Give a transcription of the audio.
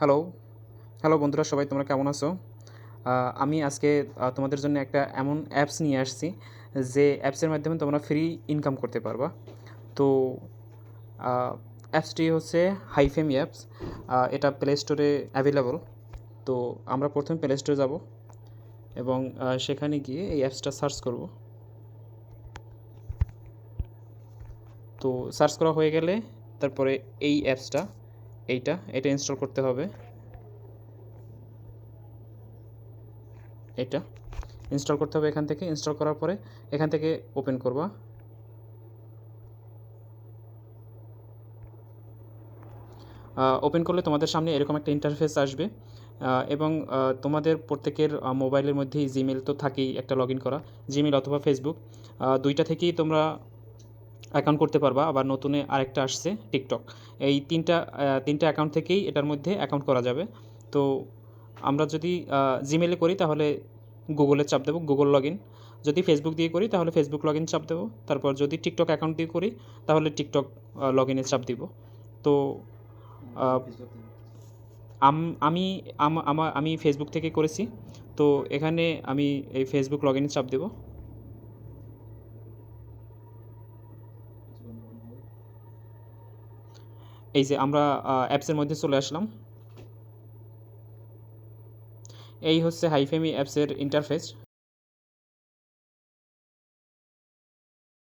Hello hello বন্ধুরা, সবাই তোমরা কেমন আছো? আমি আজকে তোমাদের জন্য একটা এমন অ্যাপস নিয়ে আসছি যে অ্যাপসের মাধ্যমে তোমরা ফ্রি ইনকাম করতে পারবা। তো অ্যাপসটি হচ্ছে হাইফেমি অ্যাপস এটা প্লে স্টোরে অ্যাভেলেবল তো, আমরা প্রথমে প্লে স্টোরে যাব এবং সেখানে গিয়ে এই অ্যাপসটা সার্চ করব। তো সার্চ করা হয়ে গেলে তারপরে এই অ্যাপসটা এইটা, এটা ইনস্টল করতে হবে। এটা ইনস্টল করতে হবে এখান থেকে। ইনস্টল করার পরে এখান থেকে ওপেন করবা। ওপেন করলে তোমাদের সামনে এরকম একটা ইন্টারফেস আসবে। এবং তোমাদের প্রত্যেকের মোবাইলের মধ্যেই জিমেল তো থাকেই একটা লগ করা। জিমেল অথবা ফেসবুক দুইটা থেকেই তোমরা অ্যাকাউন্ট করতে পারবা, আবার নতুনে আরেকটা আসছে টিকটক এই তিনটা তিনটা অ্যাকাউন্ট থেকেই এটার মধ্যে অ্যাকাউন্ট করা যাবে। তো আমরা যদি জিমেলে করি তাহলে গুগলে চাপ দেবো গুগল লগ ইন যদি ফেসবুক দিয়ে করি তাহলে ফেসবুক লগ ইন চাপ দেবো। তারপর যদি টিকটক অ্যাকাউন্ট দিয়ে করি তাহলে টিকটক লগ ইনে চাপ দিব। তো আম- আমি, আম- ফেসবুক থেকে করেছি। তো এখানে আমি এই ফেসবুক লগ চাপ দেবো। এই যে আমরা অ্যাপসের মধ্যে চলে আসলাম। এই হচ্ছে হাইফেমি অ্যাপসের ইন্টারফেস